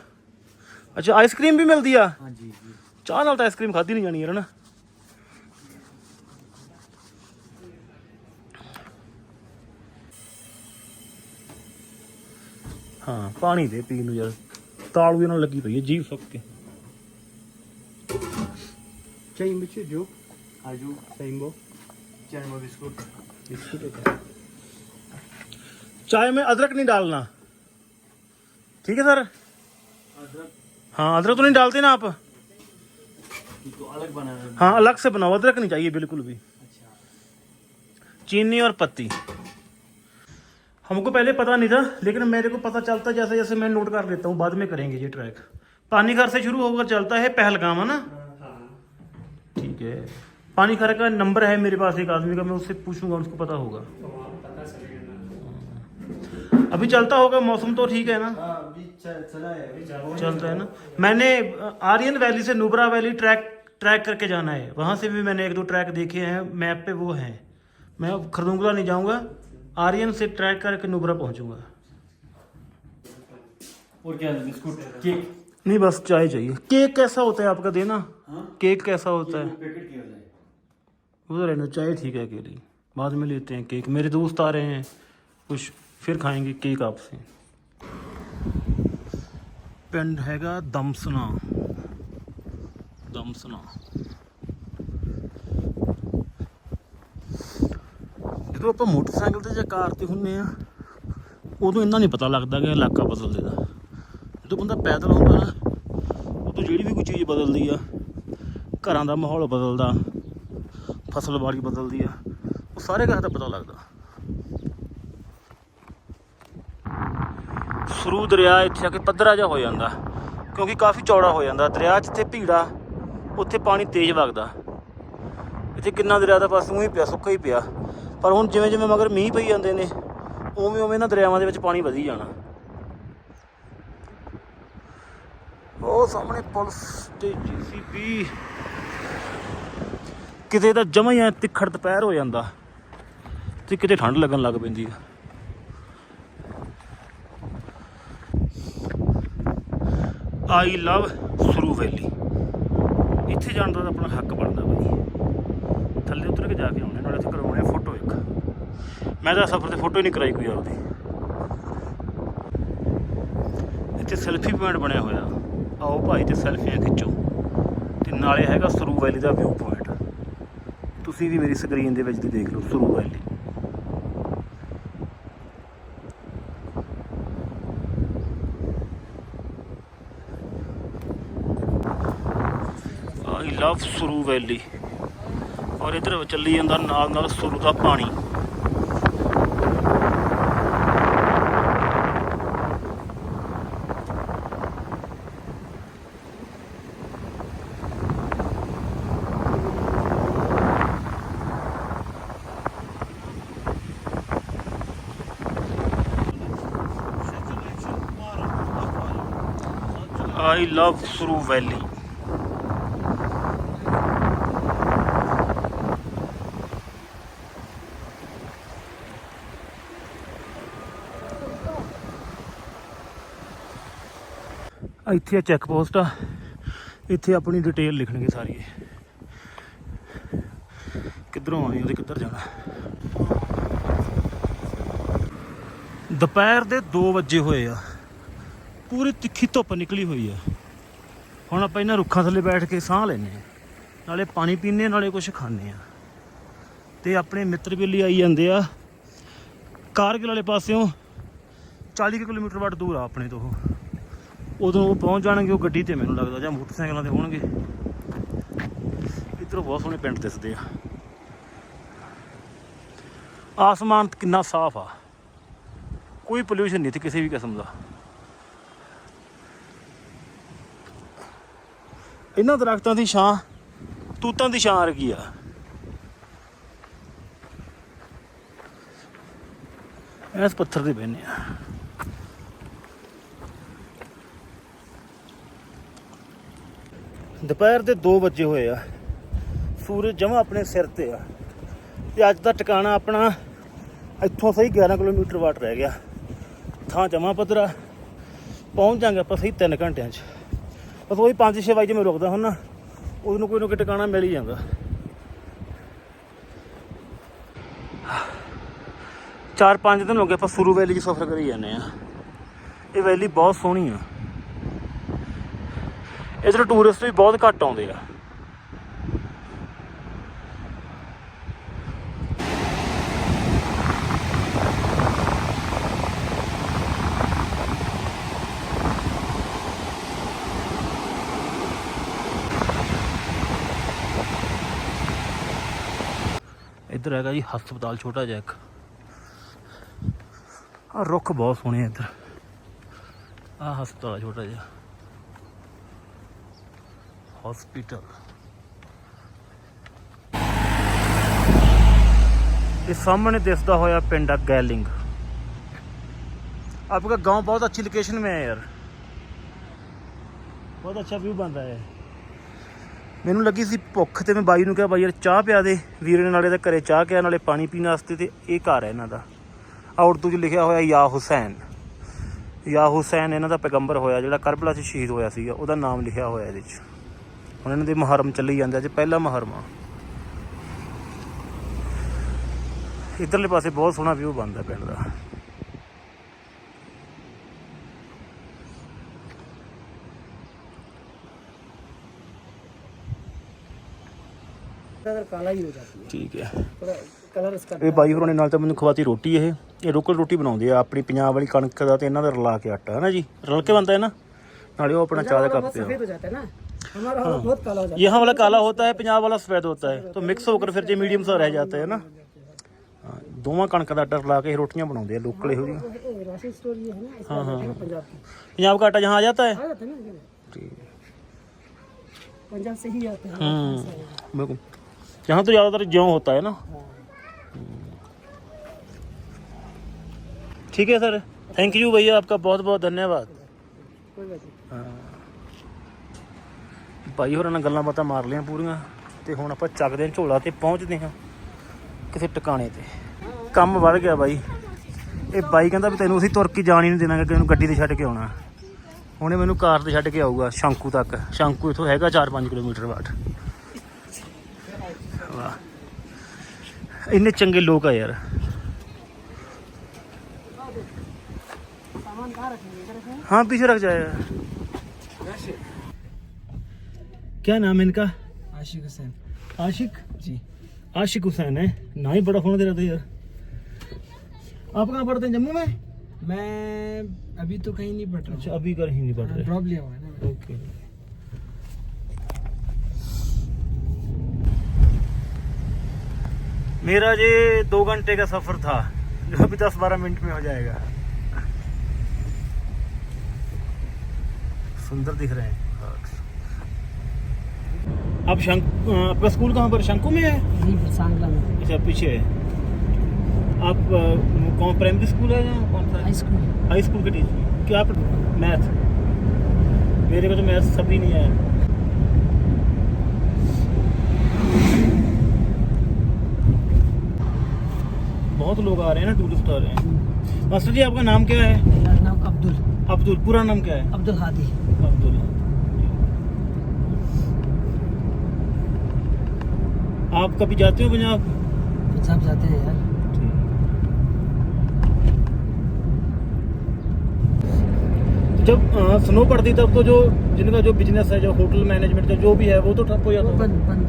ਅੱਛਾ ਆਈਸਕ੍ਰੀਮ ਵੀ ਮਿਲਦੀ ਆ हाँ जी जी ਚਾਹ ਨਾਲ ਤਾਂ ਆਈਸਕ੍ਰੀਮ ਖਾਧੀ ਨਹੀਂ ਜਾਣੀ ਯਾਰ ਨਾ ਹਾਂ ਪਾਣੀ ਦੇ ਪੀਣ ਨੂੰ ਯਾਰ ਤਾਲੂ ਇਹਨਾਂ ਨੂੰ ਲੱਗੀ ਪਈ ਹੈ ਜੀਭ ਸੁੱਕ ਕੇ चाहिए मुझे जो? आजू सैम्बो चैनमो बिस्कुट। बिस्कुट चाय में अदरक नहीं डालना। ठीक है सर? अदरक? हाँ अदरक तो नहीं डालते ना आप। तो अलग बनाना हाँ। अलग से बनाओ अदरक नहीं चाहिए बिल्कुल भी। अच्छा। चीनी और पत्ती। हमको पहले पता नहीं था लेकिन मेरे को पता चलता जैसे जैसे मैं नोट कर लेता हूँ बाद में करेंगे ये ट्रैक पानीघर से शुरू होकर चलता है पहलगाम है ना? हाँ। ठीक है। पानीघर का नंबर है मेरे पास एक आदमी का मैं उससे पूछूँगा उसको पता होगा। अभी चलता होगा मौसम तो ठीक है ना? हाँ है चलता है ना? मैंने आर्यन वैली से नुबरा वैली ट्रैक ट्रैक करके जाना है। वहाँ से भी मैंने एक दो ट्रैक देखे हैं मैप पे वो हैं। मैं अब खरदुंगला नहीं जाऊँगा आर्यन से ट्रैक करके नुब्रा पहुँचूँगा। और क्या बिस्कुट केक? नहीं बस चाय चाहिए केक कैसा होता है आपका देना हाँ केक कैसा होता है पैकेट किया जाए वो रहना चाय ठीक है अकेली बाद में लेते हैं केक मेरे दोस्त आ रहे हैं कुछ फिर खाएंगे केक आपसे ਪਿੰਡ ਹੈਗਾ ਦਮਸਨਾ ਦਮਸਨਾ ਜਦੋਂ ਆਪਾਂ ਮੋਟਰਸਾਈਕਲ ਤੇ ਜਾਂ ਕਾਰ ਤੇ ਹੁੰਨੇ ਆ ਉਦੋਂ ਇੰਨਾ ਨਹੀਂ ਪਤਾ ਲੱਗਦਾ ਕਿ ਇਲਾਕਾ ਬਦਲਦੇ ਦਾ ਜਦੋਂ ਬੰਦਾ ਪੈਦਲ ਹੁੰਦਾ ਨਾ, ਉਦੋਂ ਜਿਹੜੀ ਵੀ ਕੋਈ ਚੀਜ਼ ਬਦਲਦੀ ਆ, ਘਰਾਂ ਦਾ ਮਾਹੌਲ ਬਦਲਦਾ ਫਸਲਬਾੜੀ ਬਦਲਦੀ ਆ, ਉਹ ਸਾਰੇ ਗੱਲ ਦਾ ਪਤਾ ਲੱਗਦਾ। ਸਰੂ ਦਰਿਆ ਇੱਥੇ ਆ ਕੇ ਪੱਧਰਾ ਜਿਹਾ ਹੋ ਜਾਂਦਾ, ਕਿਉਂਕਿ ਕਾਫੀ ਚੌੜਾ ਹੋ ਜਾਂਦਾ। ਦਰਿਆ ਜਿੱਥੇ ਤੇ ਭੀੜਾ, ਉੱਥੇ ਪਾਣੀ ਤੇਜ਼ ਵਗਦਾ। ਇੱਥੇ ਕਿੰਨਾ ਦਰਿਆ ਦਾ ਪਾਸ ਹੀ ਪਿਆ, ਸੁੱਕਾ ਹੀ ਪਿਆ। ਪਰ ਹੁਣ ਜਿਵੇਂ ਜਿਵੇਂ ਮਗਰ ਮੀਂਹ ਪਈ ਜਾਂਦੇ ਨੇ ਉਵੇਂ ਉਵੇਂ ਨਾ ਦਰਿਆਵਾਂ ਦੇ ਵਿੱਚ ਪਾਣੀ ਵਧੀ ਜਾਣਾ। ਉਹ ਸਾਹਮਣੇ ਪੁਲਿਸ ਤੇ ਜੀਸੀਬੀ ਕਿਤੇ ਤਾਂ ਜਮਾ ਹੀ ਤਿੱਖੜ ਦੁਪਹਿਰ ਹੋ ਜਾਂਦਾ ਤੇ ਕਿਤੇ ਠੰਡ ਲੱਗਣ ਲੱਗ ਪੈਂਦੀ ਆ। ਆਈ ਲਵ ਸਰੂ ਵੈਲੀ ਇੱਥੇ ਜਾਣ ਦਾ ਤਾਂ ਆਪਣਾ ਹੱਕ ਬਣਦਾ ਬਾਈ। ਥੱਲੇ ਉਤਰ ਕੇ ਜਾ ਕੇ ਆਉਣੇ, ਨਾਲੇ ਤੇ ਕਰਵਾਉਣੇ ਫੋਟੋ ਇੱਕ। ਮੈਂ ਤਾਂ ਸਫ਼ਰ ਤੇ ਫੋਟੋ ਹੀ ਨਹੀਂ ਕਰਾਈ ਕੋਈ ਆਪਦੀ। ਇੱਥੇ ਸੈਲਫੀ ਪੁਆਇੰਟ ਬਣਿਆ ਹੋਇਆ। ਆਓ ਭਾਈ ਤੇ ਸੈਲਫੀਆਂ ਖਿੱਚੋ। ਤੇ ਨਾਲੇ ਹੈਗਾ ਸਰੂ ਵੈਲੀ ਦਾ ਵਿਊ ਪੁਆਇੰਟ ਤੁਸੀਂ ਵੀ ਮੇਰੀ ਸਕਰੀਨ ਦੇ ਵਿੱਚ ਦੀ ਦੇਖ ਲਓ ਸਰੂ ਵੈਲੀ ਆਈ ਲਵ ਸਰੂ ਵੈਲੀ ਔਰ ਇਧਰ ਚੱਲੀ ਜਾਂਦਾ ਨਾਲ ਨਾਲ ਸਰੂ ਦਾ ਪਾਣੀ। ਆਈ ਲਵ ਸਰੂ ਵੈਲੀ ਆ ਇੱਥੇ ਚੈੱਕ ਪੋਸਟ ਆ। ਇੱਥੇ ਆਪਣੀ ਡਿਟੇਲ ਲਿਖਣਗੇ ਸਾਰੀ ਕਿੱਧਰੋਂ ਆਏ ਉਹਦੇ ਕਿੱਧਰ ਜਾਣਾ? ਦੁਪਹਿਰ ਦੇ 2 ਵਜੇ ਹੋਏ ਆ। ਪੂਰੀ ਤਿੱਖੀ ਧੁੱਪ ਨਿਕਲੀ ਹੋਈ ਆ। ਹੁਣ ਆਪਾਂ ਇਹਨਾਂ ਰੁੱਖਾਂ ਥੱਲੇ ਬੈਠ ਕੇ ਸਾਹ ਲੈਨੇ ਆ ਨਾਲੇ ਪਾਣੀ ਪੀਨੇ ਨਾਲੇ ਕੁਝ ਖਾਣੇ ਆ ਤੇ ਆਪਣੇ ਮਿੱਤਰ ਬੇਲੀ ਆਈ ਜਾਂਦੇ ਆ। ਕਾਰਗਿਲ ਵਾਲੇ ਪਾਸਿਓਂ 40 ਕੁ ਕਿਲੋਮੀਟਰ ਵੱਟ ਦੂਰ ਆ ਆਪਣੇ ਤੋਂ ਉਦੋਂ ਉਹ ਪਹੁੰਚ ਜਾਣਗੇ, ਉਹ ਗੱਡੀ ਤੇ ਮੈਨੂੰ ਲੱਗਦਾ, ਜਾਂ ਮੋਟਰਸਾਈਕਲਾਂ ਤੇ ਹੋਣਗੇ। ਇੱਧਰੋਂ ਬਹੁਤ ਸੋਹਣੇ ਪਿੰਡ ਦਿਸਦੇ ਆ। ਆਸਮਾਨ ਕਿੰਨਾ ਸਾਫ਼ ਆ। ਕੋਈ ਪੋਲਿਊਸ਼ਨ ਨਹੀਂ ਤੇ ਕਿਸੇ ਵੀ ਕਿਸਮ ਦਾ। ਇਹਨਾਂ ਦਰਖਤਾਂ ਦੀ ਛਾਂ ਤੂਤਾਂ ਦੀ ਛਾਂ ਵਰਗੀ ਆ। ਇਸ ਪੱਥਰ ਦੇ ਬਹਿਨੇ ਆ। ਦੁਪਹਿਰ ਦੇ 2 ਵਜੇ ਹੋਏ ਆ। ਸੂਰਜ ਜਮਾ ਆਪਣੇ ਸਿਰ ਤੇ ਆ। ਤੇ ਅੱਜ ਦਾ ਟਿਕਾਣਾ ਆਪਣਾ ਇੱਥੋਂ ਸਹੀ 11 ਕਿਲੋਮੀਟਰ ਵਾਟ ਰਹਿ ਗਿਆ। ਥਾਂ ਜਮਾ ਪੱਧਰਾ। ਪਹੁੰਚ ਜਾਾਂਗੇ ਆਪਾਂ ਸਹੀ 3 ਘੰਟਿਆਂ 'ਚ। ਬਸ ਉਹੀ 5-6 ਵਜੇ ਮੈਂ ਰੁਕਦਾ ਹੁਣ ਨਾ ਉਹਨੂੰ ਕੋਈ ਨਾ ਕੋਈ ਟਿਕਾਣਾ ਮਿਲ ਹੀ ਜਾਂਦਾ। ਚਾਰ ਪੰਜ ਦਿਨ ਹੋ ਗਏ ਆਪਾਂ ਸੁਰੂ ਵੈਲੀ 'ਚ ਸਫ਼ਰ ਕਰੀ ਜਾਂਦੇ ਆ ਇਹ ਵੈਲੀ ਬਹੁਤ ਸੋਹਣੀ ਆ। ਇੱਧਰ ਟੂਰਿਸਟ ਵੀ ਬਹੁਤ ਘੱਟ ਆਉਂਦੇ ਆ। ਇੱਧਰ ਹੈਗਾ ਜੀ ਹਸਪਤਾਲ ਛੋਟਾ ਜਿਹਾ ਇੱਕ ਆ ਰੁੱਖ ਬਹੁਤ ਸੋਹਣੇ ਆ ਇੱਧਰ ਆ ਹਸਪਤਾਲ ਆ ਛੋਟਾ ਜਿਹਾ हॉस्पिटल ਇਹ ਸਾਹਮਣੇ ਦਿਸਦਾ ਹੋਇਆ ਪਿੰਡ ਆ ਗੈਲਿੰਗ आपका गांव बहुत अच्छी लोकेशन में है यार ਬਹੁਤ ਅੱਛਾ ਵਿਊ ਬਣਦਾ ਹੈ ਮੈਨੂੰ ਲੱਗੀ ਸੀ ਭੁੱਖ ਤੇ ਮੈਂ ਬਾਈ ਨੂੰ ਕਿਹਾ, ਬਾਈ ਯਾਰ ਚਾਹ ਪਿਆ ਦੇ। ਵੀਰ ਨੇ ਨਾਲੇ ਤਾਂ ਘਰੇ ਚਾਹ ਕਿਹਾ, ਨਾਲੇ ਪਾਣੀ ਪੀਣ ਵਾਸਤੇ ਤੇ ਇਹ ਘਰ ਹੈ ਇਹਨਾਂ ਦਾ। ਆ ਉਰਦੂ 'ਚ ਲਿਖਿਆ ਹੋਇਆ ਯਾ ਹੁਸੈਨ। ਯਾ ਹੁਸੈਨ ਇਹਨਾਂ ਦਾ ਪੈਗੰਬਰ ਹੋਇਆ, ਜਿਹੜਾ ਕਰਬਲਾ 'ਚ ਸ਼ਹੀਦ ਹੋਇਆ ਸੀਗਾ, ਉਹਦਾ ਨਾਮ ਲਿਖਿਆ ਹੋਇਆ ਇਹਦੇ 'ਚ। ਹੁਣ ਇਹਨਾਂ ਦੇ ਮੁਹਰਮ ਚੱਲੀ ਜਾਂਦਾ ਅੱਜ ਪਹਿਲਾ ਮੁਹਰਮ ਆ। ਇਧਰਲੇ ਪਾਸੇ ਬਹੁਤ ਸੋਹਣਾ ਵਿਊ ਬਣਦਾ ਪਿੰਡ ਦਾ। कलर काला ही हो जाती है ਠੀਕ ਹੈ थोड़ा कलर इसका ਇਹ ਬਾਈ ਹੋਰਾਂ ਨੇ ਨਾਲ ਤਾਂ ਮੈਨੂੰ ਖਵਾਤੀ ਰੋਟੀ ਇਹ ਇਹ ਲੋਕਲ ਰੋਟੀ ਬਣਾਉਂਦੇ ਆ ਆਪਣੀ ਪੰਜਾਬ ਵਾਲੀ ਕਣਕ ਦਾ ਤੇ ਇਹਨਾਂ ਦਾ ਰਲਾ ਕੇ ਆਟਾ ਹੈ ਨਾ ਜੀ ਰਲ ਕੇ ਬਣਦਾ ਹੈ ਨਾ ਨਾਲੇ ਉਹ अपना चाय का बहुत करते हो सफेद हो जाता है ना हमारा वाला बहुत काला हो जाता यहाँ वाला काला होता है पंजाब वाला सफेद होता है तो मिक्स होकर फिर जो मीडियम सा रह जाता है ना हाँ, ਦੋਵਾਂ ਕਣਕ ਦਾ ਆਟਾ ਰਲਾ ਕੇ ਇਹ ਰੋਟੀਆਂ ਬਣਾਉਂਦੇ ਆ ਲੋਕਲ ਇਹੋ ਜਿਹੀਆਂ है ये राशन स्टोर ये है ना इसका है ना पंजाब की पंजाब का आटा यहाँ आ जाता है आ जाता है ना ये ठीक पंजाब से ही आते हैं हम्म बिल्कुल यहाँ तो ज़्यादातर गेहूँ होता है ना ठीक है सर थैंक यू भैया आपका बहुत बहुत धन्यवाद कोई बात नहीं ਭਾਈ ਹੋਰਾਂ ਨਾਲ ਗੱਲਾਂ ਬਾਤਾਂ ਮਾਰ ਲਿਆ ਪੂਰੀਆਂ ਤੇ ਹੁਣ ਆਪਾਂ ਚੱਕਦੇ ਹਾਂ ਝੋਲਾ ਤੇ ਪਹੁੰਚਦੇ ਹਾਂ ਕਿਸੇ ਟਿਕਾਣੇ ਤੇ ਕੰਮ ਵੱਧ ਗਿਆ ਬਾਈ ਇਹ ਬਾਈ ਕਹਿੰਦਾ ਵੀ ਤੈਨੂੰ ਅਸੀਂ ਤੁਰ ਕੇ ਜਾਣ ਹੀ ਨਹੀਂ ਦੇਣਾ ਕਿ ਤੈਨੂੰ ਗੱਡੀ ਤੇ ਛੱਡ ਕੇ ਆਉਣਾ ਹੁਣੇ ਮੈਨੂੰ ਕਾਰ ਤੇ ਛੱਡ ਕੇ ਆਊਗਾ ਸ਼ੰਕੂ ਤੱਕ ਸ਼ੰਕੂ ਇਥੋਂ ਹੈਗਾ 4-5 ਕਿਲੋਮੀਟਰ ਬਾਅਦ ਇੰਨੇ ਚੰਗੇ ਲੋਕ ਆ ਯਾਰ सामान कहाँ रखेंगे इधर रखें हाँ पीछे रख जाएगा क्या नाम है इनका आशिक हुसैन आशिक जी आशिक हुसैन है ना ही बड़ा फोन दे रहा था यार आप कहाँ पढ़ते हैं जम्मू में मैं अभी तो कहीं नहीं पढ़ रहा अच्छा अभी कर ही नहीं पढ़ रहे ड्रॉप लिया हुआ है ना ओके मेरा ये दो घंटे का सफ़र था जो अभी दस बारह मिनट में हो जाएगा। सुंदर दिख रहे हैं। आप शंक आपका स्कूल कहाँ पर शंकु में है? में। अच्छा पीछे है। आप कौन प्राइमरी स्कूल है या कौन सा? High school. हाई स्कूल के टीचर। क्या आप मैथ। मेरे को तो मैथ सभी नहीं आया। बहुत लोग आ रहे हैं ना टूरिस्ट आ रहे हैं। मास्टर जी आपका नाम क्या है? मेरा नाम अब्दुल। अब्दुल पूरा नाम क्या है? अब्दुल हादी। अब्दुल। आप कभी जाते हो पंजाब? सब जाते हैं यार। जब आ, स्नो पड़ती तब तो जो जिनका जो बिज़नेस है जो होटल मैनेजमेंट का जो भी है वो तो ठप हो जाता है। हो हैं।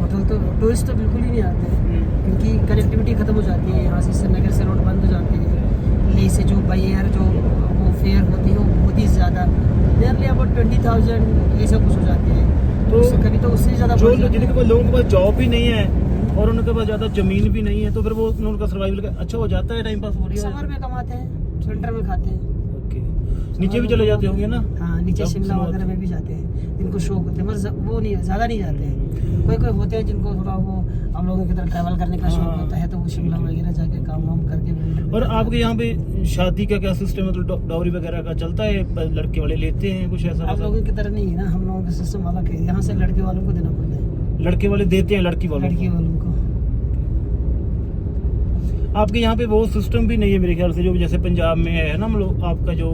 होटल तो टूरिस्ट तो बिल्कुल ही नहीं आते। क्योंकि कनेक्टिविटी खत्म हो जाती है यहाँ से श्रीनगर से रोड बंद हो जाती है। ले से जो बाई एयर जो वो फेयर होती है वो बहुत ही ज़्यादा। नियरली अबाउट ट्वेंटी थाउज़ेंड ये सब कुछ हो जाते हैं। तो कभी तो उससे ज़्यादा जो जिनके। पास लोगों के पास जॉब भी नहीं है और उनके पास ज़्यादा ज़मीन भी नहीं है तो फिर वो उनका सर्वाइवल का अच्छा हो जाता है टाइम पास हो रही समर है में कमाते हैं विंटर में खाते हैं। ओके नीचे भी चले जाते होंगे ना? हाँ। नीचे शिमला वगैरह में भी जाते हैं जिनको शौक होते हैं मगर वो नहीं ज़्यादा नहीं जाते हैं। कोई कोई होते हैं जिनको थोड़ा वो हम लोगों की तरह ट्रैवल करने का शौक हाँ। होता है तो वो शिमला वगैरह जाके काम वाम करके और आपके यहाँ पे शादी का क्या सिस्टम है? मतलब डॉ- वगैरह का चलता है लड़के वाले लेते हैं कुछ ऐसा। आप लोगों की तरह नहीं है ना हम लोगों का सिस्टम अलग है। यहाँ से लड़के वालों को देना पड़ता है। लड़के वाले देते हैं लड़की वालों लड़की वालों को। आपके यहाँ पे वो सिस्टम भी नहीं है मेरे ख्याल से जो जैसे पंजाब में है ना हम लोग आपका जो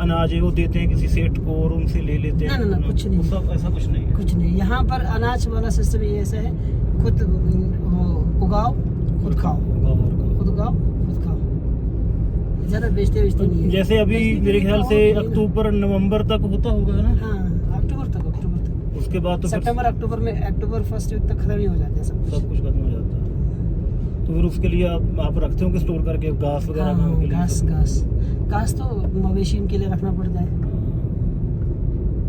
अनाज है वो देते हैं किसी सेठ को और उनसे ले लेते हैं। ना, ना, ना, कुछ नहीं। सब ऐसा कुछ नहीं है। कुछ नहीं। यहाँ पर अनाज वाला सिस्टम ये ऐसा है खुद उगाओ खुद खाओ। खुद उगाओ खुद खाओ। ज़्यादा बेचते बेचते नहीं है। जैसे अभी मेरे ख्याल से है। अक्टूबर नवंबर तक होता होगा ना? हाँ अक्टूबर तक अक्टूबर तक। उसके बाद तो सितंबर अक्टूबर में अक्टूबर फ़र्स्ट वीक तक खत्म ही हो जाते हैं सब सब कुछ खत्म हो जाता है। तो फिर उसके लिए आप आप रखते होंगे स्टोर करके घास वगैरह हाँ, घास घास। घास तो मवेशी के लिए रखना पड़ता है।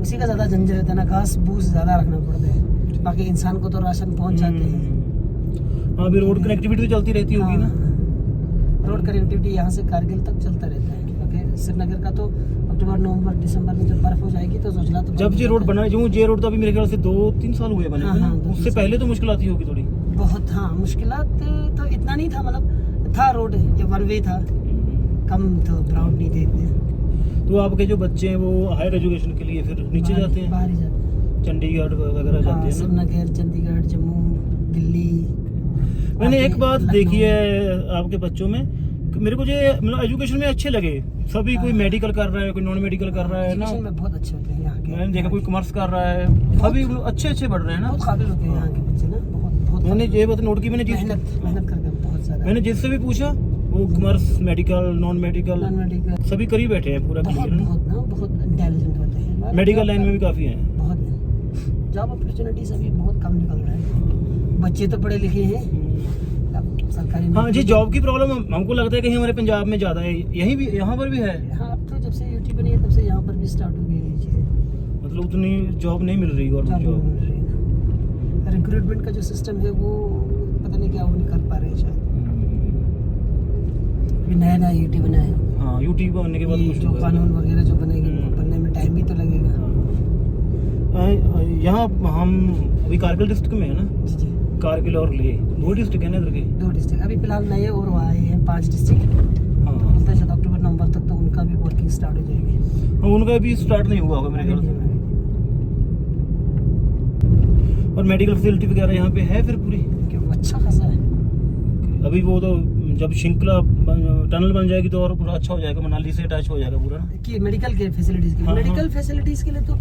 उसी का ज़्यादा झंझट रहता है ना घास भूस ज़्यादा रखना पड़ता है। बाकी इंसान को तो राशन पहुँच जाते हैं। हम्म। हाँ अभी रोड कनेक्टिविटी तो चलती रहती होगी ना। हाँ। रोड कनेक्टिविटी यहाँ से कारगिल तक चलता रहता है। बाकी श्रीनगर का तो अक्टूबर नवंबर दिसंबर में जब बर्फ़ हो जाएगी तो जोजला तो जब ये रोड बना जो ये रोड तो अभी मेरे ख्याल से दो तीन साल हुए बने। हाँ, हाँ, उससे पहले तो मुश्किल आती होगी थोड़ी। बहुत हाँ मुश्किल तो इतना नहीं था मतलब था रोड वन वे था। कम तो प्राउड नहीं इतने तो आपके जो बच्चे हैं वो हायर एजुकेशन के लिए फिर नीचे जाते हैं? बाहर जाते हैं। चंडीगढ़ वगैरह हाँ, जाते हैं ना? श्रीनगर चंडीगढ़ जम्मू दिल्ली। मैंने एक बात देखी है आपके बच्चों में मेरे को जो मतलब एजुकेशन में अच्छे लगे। सभी कोई हाँ। मेडिकल कर रहा है कोई नॉन मेडिकल कर रहा है ना? में बहुत अच्छे होते हैं यहाँ के मैंने देखा कोई कॉमर्स कर रहा है। सभी अच्छे अच्छे पढ़ रहे हैं ना? बहुत काबिल होते हैं यहाँ के बच्चे ना। बहुत मैंने ये बात नोट की मैंने मेहनत मेहनत करके बहुत ज़्यादा। मैंने जिससे भी पूछा वो commerce medical non medical non medical सभी कर ही बैठे हैं पूरा बहुत बहुत ना बहुत इंटेलिजेंट होते हैं। मेडिकल लाइन में भी काफ़ी हैं। बहुत। जॉब अपॉर्चुनिटीज़ अभी बहुत कम निकल रहा है। बच्चे तो पढ़े लिखे हैं। सरकारी हाँ जी जॉब की प्रॉब्लम हमको लगता है कहीं हमारे पंजाब में ज़्यादा है। यहीं भी यहाँ पर भी है। हाँ तो जब से यूटी बनी है तब से यहाँ पर भी स्टार्ट हो गई है ये चीज़ें। मतलब उतनी जॉब नहीं मिल रही गवर्नमेंट जॉब रिक्रूटमेंट का जो सिस्टम है वो पता नहीं क्या वो नहीं कर पा रहे हैं शायद। अभी नया नया यूटी बना है यूट्यूब बनने के बाद ये कुछ जो होगा। कानून वगैरह जो बनेगी हम्म। बनने में टाइम भी तो लगेगा। हाँ, यहाँ हम अभी कारगिल डिस्ट्रिक्ट में है ना? जी जी। कारगिल और ले। दो डिस्ट्रिक्ट है ना इधर के? दो डिस्ट्रिक्ट अभी फ़िलहाल नए और वहाँ आए हैं पाँच डिस्ट्रिक्ट हाँ। बोलते हैं शायद अक्टूबर नवंबर तक तो उनका भी वर्किंग स्टार्ट हो जाएगी। हाँ, उनका भी स्टार्ट नहीं हुआ होगा मेरे ख्याल से। और मेडिकल फैसिलिटी वगैरह यहाँ पे है फिर पूरी? कि वो अच्छा खासा है। अभी वो तो जब श्रृंखला टनल बन जाएगी तो और पूरा अच्छा हो जाएगा मनाली से अटैच हो जाएगा पूरा। कि मेडिकल के फैसिलिटीज़ के लिए। हाँ, मेडिकल हाँ। फैसिलिटीज़ के लिए तो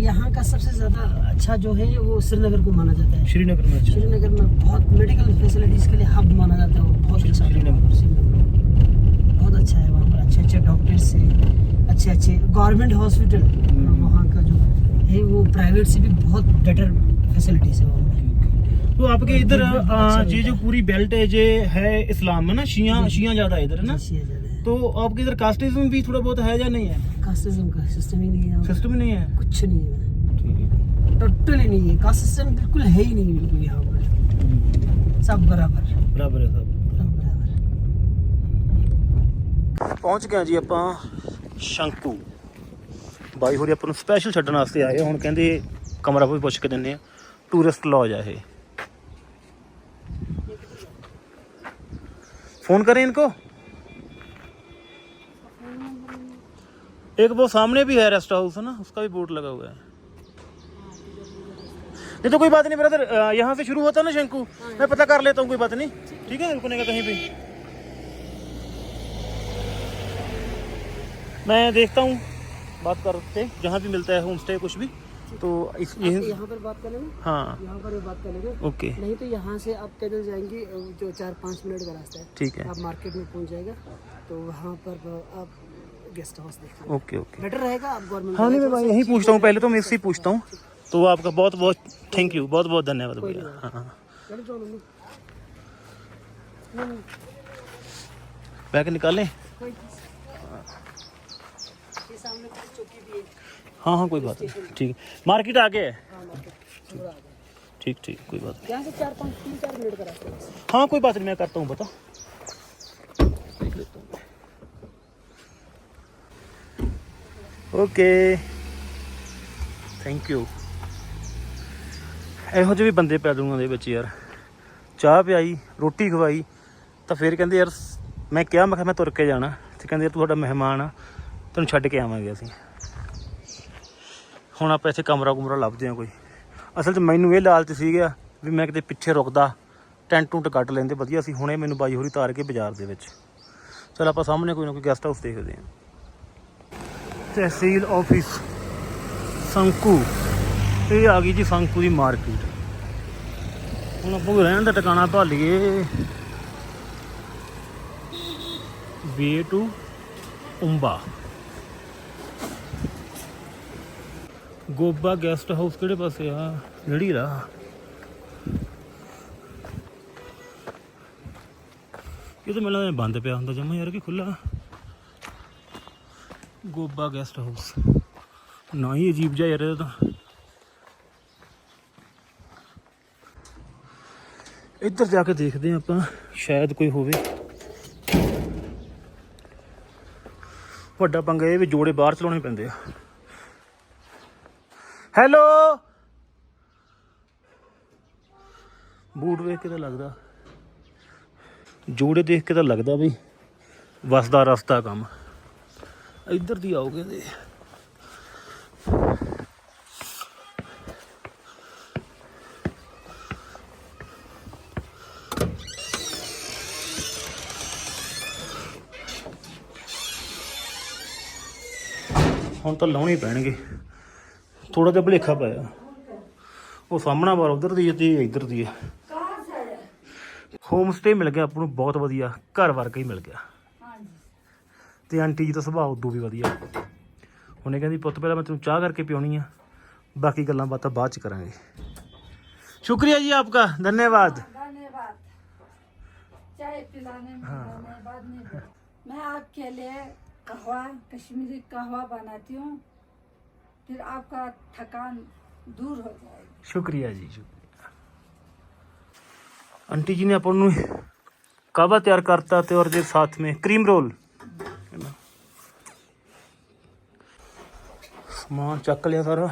यहाँ का सबसे ज़्यादा अच्छा जो है वो श्रीनगर को माना जाता है। श्रीनगर में अच्छा। श्रीनगर में बहुत मेडिकल फैसिलिटीज़ के लिए हब माना जाता है वो बहुत अच्छा। है श्रीनगर। श्रीनगर बहुत अच्छा है वहाँ पर। अच्छे अच्छे डॉक्टर्स से अच्छे अच्छे गवर्नमेंट हॉस्पिटल हम्म। वहाँ का जो है वो प्राइवेट से भी बहुत बेटर फैसिलिटीज़ है वहाँ। तो आपके इधर बिल्कुल, आ, अच्छा ये जो रहता है। पूरी बेल्ट है ये है इस्लाम में ना शिया शिया ज्यादा है इधर है ना अच्छी है ज़्यादा है तो आपके इधर कास्टिज्म भी थोड़ा बहुत है या नहीं है कास्टिज्म का सिस्टम ही नहीं है यहाँ पर। सिस्टम ही नहीं है कुछ नहीं है ठीक है टोटली नहीं है कास्ट सिस्टम बिल्कुल है ही नहीं बिल्कुल यहाँ पर सब बराबर ਬਰਾਬਰ ਹੈ ਸਭ सब बराबर ਪਹੁੰਚ ਗਏ ਹਾਂ ਜੀ ਆਪਾਂ ਸ਼ੰਕੂ ਬਾਈ ਹੋਰੀ ਆਪਾਂ ਨੂੰ ਸਪੈਸ਼ਲ ਛੱਡਣ ਵਾਸਤੇ ਆਏ ਆ। ਹੁਣ ਕਹਿੰਦੇ ਕਮਰਾ ਵੀ ਪੁੱਛ ਕੇ ਦਿੰਨੇ ਆ ਟੂਰਿਸਟ ਲੌਜ ਆ ਇਹ फ़ोन करें इनको। एक वो सामने भी है रेस्ट हाउस है ना? उसका भी बोर्ड लगा हुआ है। नहीं तो कोई बात नहीं ब्रदर यहाँ से शुरू होता है ना शंकु? मैं पता कर लेता हूँ कोई बात नहीं। ठीक है रुकने का कहीं भी। मैं देखता हूँ बात करते जहाँ भी मिलता है होम स्टे कुछ भी। तो इस आप ये यहाँ पर बात कर लेना हाँ। यहाँ पर बात कर लेना ओके। नहीं तो यहाँ से आप पैदल जाएँगे जो चार पाँच मिनट का रास्ता है। ठीक है। आप मार्केट में पहुँच जाएगा तो वहाँ पर आप गेस्ट हाउस देख ओके ओके। बेटर रहेगा आप गवर्नमेंट हाँ नहीं मैं भाई यही पूछता हूँ पहले तो मैं इससे ही पूछता हूँ। तो आपका बहुत बहुत थैंक यू बहुत बहुत धन्यवाद भैया। हाँ हाँ। बैग निकालें हाँ हाँ कोई बात नहीं ठीक है मार्केट आगे है हाँ मार्केट थोड़ा आगे ठीक ठीक कोई बात नहीं यहाँ से चार पाँच तीन चार मिनट का रास्ता है बस। हाँ कोई बात नहीं मैं करता हूँ बता देख लेता हूँ ਓਕੇ ਥੈਂਕ ਯੂ ਇਹੋ ਜਿਹੇ ਵੀ ਬੰਦੇ ਪੈ ਦੂੰਗਾ ਦੇ ਵਿੱਚ ਯਾਰ ਚਾਹ ਪਿਆਈ ਰੋਟੀ ਖਵਾਈ ਤਾਂ ਫਿਰ ਕਹਿੰਦੇ ਯਾਰ ਮੈਂ ਕਿਹਾ ਮੈਂ ਕਿਹਾ ਮੈਂ ਤੁਰ ਕੇ ਜਾਣਾ ਤੇ ਕਹਿੰਦੇ ਯਾਰ ਤੂੰ ਸਾਡਾ ਮਹਿਮਾਨ ਆ ਤੈਨੂੰ ਛੱਡ ਕੇ ਆਵਾਂਗੇ ਅਸੀਂ ਹੁਣ ਆਪਾਂ ਇੱਥੇ ਕਮਰਾ ਕੁਮਰਾ ਲੱਭਦੇ ਹਾਂ ਕੋਈ। ਅਸਲ 'ਚ ਮੈਨੂੰ ਇਹ ਲਾਲਚ ਸੀਗਾ ਵੀ ਮੈਂ ਕਿਤੇ ਪਿੱਛੇ ਰੁਕਦਾ, ਟੈਂਟ ਟੂੰਟ ਕੱਢ ਲੈਂਦੇ, ਵਧੀਆ ਸੀ। ਹੁਣੇ ਮੈਨੂੰ ਬਾਈ ਹੋਰੀ ਤਾਰ ਕੇ ਬਾਜ਼ਾਰ ਦੇ ਵਿੱਚ। ਚਲ ਆਪਾਂ ਸਾਹਮਣੇ ਕੋਈ ਨਾ ਕੋਈ ਗੈਸਟ ਹਾਊਸ ਦੇਖਦੇ ਹਾਂ। ਤਹਿਸੀਲ ਆਫਿਸ ਸੰਕੂ। ਇਹ ਆ ਗਈ ਜੀ ਸੰਕੂ ਦੀ ਮਾਰਕੀਟ ਹੁਣ ਆਪਾਂ ਰਹਿਣ ਦਾ ਟਿਕਾਣਾ ਭਾਲੀਏ। Way to Umba Goba guest house ਕਿਹੜੇ ਪਾਸੇ ਆ? ਜਿਹੜੀ ਰਾ ਇਹ ਤਾਂ ਮੈਨੂੰ ਬੰਦ ਪਿਆ ਹੁੰਦਾ ਜਮਾ ਯਾਰ ਕਿ ਖੁੱਲਾ ਗੋਬਾ ਗੈਸਟ ਹਾਊਸ। ਨਾ ਹੀ ਅਜੀਬ ਜਿਹਾ ਯਾਰ ਇਹਦਾ ਤਾਂ। ਇੱਧਰ ਜਾ ਕੇ ਦੇਖਦੇ ਹਾਂ ਆਪਾਂ ਸ਼ਾਇਦ ਕੋਈ ਹੋਵੇ। ਵੱਡਾ ਪੰਗਾ ਇਹ ਵੀ ਜੋੜੇ ਬਾਹਰ ਚਲਾਉਣੇ ਪੈਂਦੇ ਆ। ਹੈਲੋ। ਬੂਟ ਵੇਖ ਕੇ ਤਾਂ ਲੱਗਦਾ। ਜੋੜੇ ਦੇਖ ਕੇ ਤਾਂ ਲੱਗਦਾ ਵੀ ਵਸਦਾ ਰਸਤਾ ਕੰਮ। ਇੱਧਰ ਦੀ ਆਓਗੇ ਤੇ ਹੁਣ ਤਾਂ ਲਾਉਣੇ ਪੈਣਗੇ। ਥੋੜਾ ਜਿਹਾ ਭੁਲੇਖਾ ਪਾਇਆ ਉਹ ਸਾਹਮਣਾ ਬਾਰ ਉਧਰ ਦੀ ਹੈ ਤੇ ਇੱਧਰ ਦੀ ਹੈ ਹੋਮ ਸਟੇ ਮਿਲ ਗਿਆ ਆਪਾਂ ਨੂੰ ਬਹੁਤ ਵਧੀਆ ਘਰ ਵਰਗਾ ਹੀ ਮਿਲ ਗਿਆ ਤੇ ਆਂਟੀ ਜੀ ਦਾ ਸੁਭਾਅ ਉਦੋਂ ਵੀ ਵਧੀਆ ਉਹਨੇ ਕਹਿੰਦੀ ਪੁੱਤ ਪਹਿਲਾਂ ਮੈਂ ਤੈਨੂੰ ਚਾਹ ਕਰਕੇ ਪਿਉਣੀ ਆ ਬਾਕੀ ਗੱਲਾਂ ਬਾਤਾਂ ਬਾਅਦ ਚ ਕਰਾਂਗੇ ਸ਼ੁਕਰੀਆ ਜੀ ਆਪਕਾ ਧੰਨਵਾਦ धन्यवाद चाय पिलाने में धन्यवाद नहीं दो मैं आपके लिए कहवा कश्मीरी कहवा बनाती हूँ फिर आपका थकान दूर हो जाएगी ਸ਼ੁਕਰੀਆ ਜੀ ਸ਼ੁਕਰੀਆ ਆਂਟੀ ਜੀ ਨੇ ਆਪਾਂ ਨੂੰ ਕਾਵਾ ਤਿਆਰ ਕਰਤਾ ਤੇ ਔਰ ਦੇ ਸਾਥ में क्रीम रोल है ना ਸਮਾਨ ਚੱਕ ਲਿਆ ਸਾਰਾ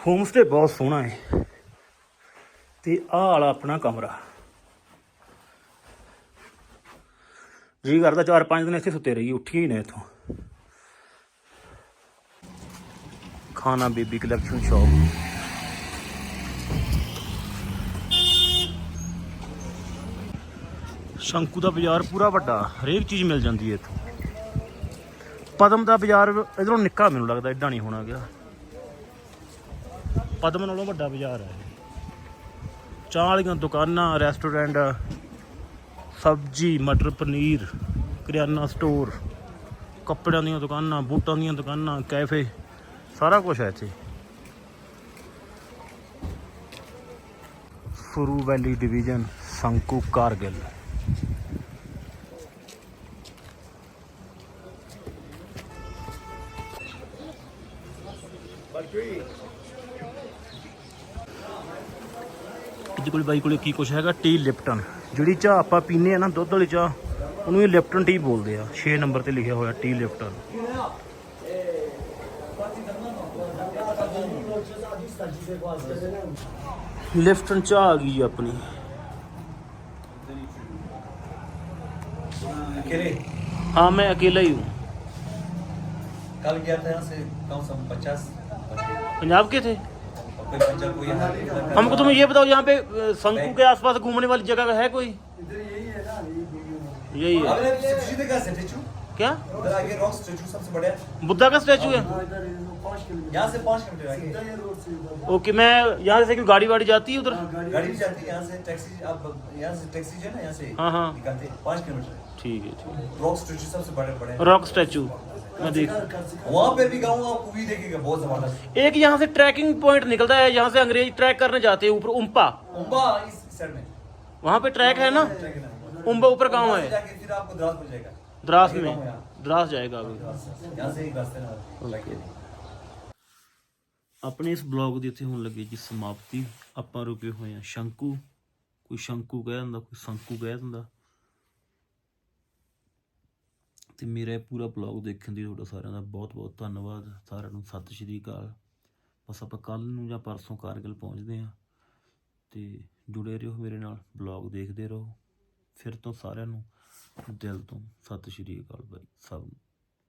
ਹੋਮ ਸਟੇ ਬਹੁਤ ਸੋਹਣਾ ਹੈ ਤੇ ਆਹ ਵਾਲਾ ਆਪਣਾ ਕਮਰਾ ਜੀ ਕਰਦਾ ਚਾਰ ਪੰਜ ਦਿਨ ਇੱਥੇ ਸੁੱਤੇ ਰਹੀਏ ਉੱਠੀ ਹੀ ਨਾ ਇੱਥੋਂ ਖਾਣਾ ਬੇਬੀ ਕਲੈਕਸ਼ਨ ਸ਼ਾਪ। ਸ਼ੰਕੂ ਦਾ ਬਾਜ਼ਾਰ ਪੂਰਾ ਵੱਡਾ, ਹਰੇਕ ਚੀਜ਼ ਮਿਲ ਜਾਂਦੀ ਹੈ ਇੱਥੋਂ। ਪਦਮ ਦਾ ਬਾਜ਼ਾਰ ਇਧਰੋਂ ਨਿੱਕਾ ਮੈਨੂੰ ਲੱਗਦਾ ਐਡਾ ਨਹੀਂ ਹੋਣਾ ਗਿਆ। ਪਦਮ ਨਾਲੋਂ ਵੱਡਾ ਬਾਜ਼ਾਰ ਹੈ ਚਾਹ ਵਾਲੀਆਂ ਦੁਕਾਨਾਂ, ਰੈਸਟੋਰੈਂਟ, ਸਬਜੀ, ਮਟਰ ਪਨੀਰ, ਕਰਿਆਨਾ ਸਟੋਰ, ਕੱਪੜਿਆਂ ਦੀਆਂ ਦੁਕਾਨਾਂ, ਬੂਟਾਂ ਦੀਆਂ ਦੁਕਾਨਾਂ, ਕੈਫੇ। ਸਾਰਾ ਕੁਝ ਹੈ ਇੱਥੇ। ਸੁਰੂ ਵੈਲੀ ਡਿਵੀਜ਼ਨ ਸੰਕੂ ਕਾਰਗਿਲ। ਇਹਦੇ ਕੋਲ ਬਾਈ ਕੋਲੇ ਕੀ ਕੁਛ ਹੈਗਾ? Tea Lipton. ਜਿਹੜੀ ਚਾਹ ਆਪਾਂ ਪੀਨੇ ਆ ਨਾ ਦੁੱਧ ਵਾਲੀ ਚਾਹ ਉਹਨੂੰ ਇਹ ਲਿਪਟਨ ਟੀ ਬੋਲਦੇ ਆ। 6 ਨੰਬਰ ਤੇ ਲਿਖਿਆ ਹੋਇਆ ਟੀ ਲਿਪਟਨ। लिफ्ट चा आ गई अपनी। हाँ मैं अकेला ही हूँ। कल गया था से पंजाब के थे? हमको तुम्हें ये बताओ यहाँ पे शंकु के आसपास घूमने वाली जगह है कोई? यही है। क्या? बुद्धा का स्टैचू है। यहाँ से पाँच किलोमीटर ओके मैं यहाँ से कोई गाड़ी वाड़ी जाती है उधर? गाड़ी भी जाती है यहाँ से टैक्सी आप यहाँ से टैक्सी जो है ना यहाँ से हाँ, हाँ। निकलते हैं। पाँच किलोमीटर ठीक है ठीक रॉक स्टेचू सबसे बड़े बड़े है। रॉक स्टैचू मैं देख वहाँ पे भी गाँव आपको भी देखेगा बहुत ज़बरदस्त। एक यहाँ से ट्रैकिंग पॉइंट निकलता है यहाँ से अंग्रेज़ ट्रैक करने जाते हैं ऊपर उम्पा। उम्बा इस साइड में। वहाँ पे ट्रैक है ना? उम्बा ऊपर गाँव है? फिर आपको द्रास मिल जाएगा। द्रास आगे गाँव है में द्रास जाएगा अभी। ਆਪਣੇ ਇਸ ਬਲੌਗ ਦੀ ਇੱਥੇ ਹੋਣ ਲੱਗੀ ਜੀ ਸਮਾਪਤੀ। ਆਪਾਂ ਰੁਕੇ ਹੋਏ ਆ ਸ਼ੰਕੂ। ਕੋਈ ਸ਼ੰਕੂ ਕਹਿ ਦਿੰਦਾ, ਕੋਈ ਸੰਕੂ ਕਹਿ ਦਿੰਦਾ। ਤੇ ਮੇਰਾ ਇਹ ਪੂਰਾ ਬਲੌਗ ਦੇਖਣ ਦੀ ਤੁਹਾਡਾ ਸਾਰਿਆਂ ਦਾ ਬਹੁਤ ਬਹੁਤ ਧੰਨਵਾਦ। ਸਾਰਿਆਂ ਨੂੰ ਸਤਿ ਸ਼੍ਰੀ ਅਕਾਲ। ਬਸ ਆਪਾਂ ਕੱਲ ਨੂੰ ਜਾਂ ਪਰਸੋਂ ਕਾਰਗਿਲ ਪਹੁੰਚਦੇ ਆ ਤੇ ਜੁੜੇ ਰਹੋ ਮੇਰੇ ਨਾਲ ਬਲੌਗ ਦੇਖਦੇ ਰਹੋ। ਫਿਰ ਤੋਂ ਸਾਰਿਆਂ ਨੂੰ ਦਿਲ ਤੋਂ ਸਤਿ ਸ਼੍ਰੀ ਅਕਾਲ ਬਾਈ, ਸਭ ਨੂੰ।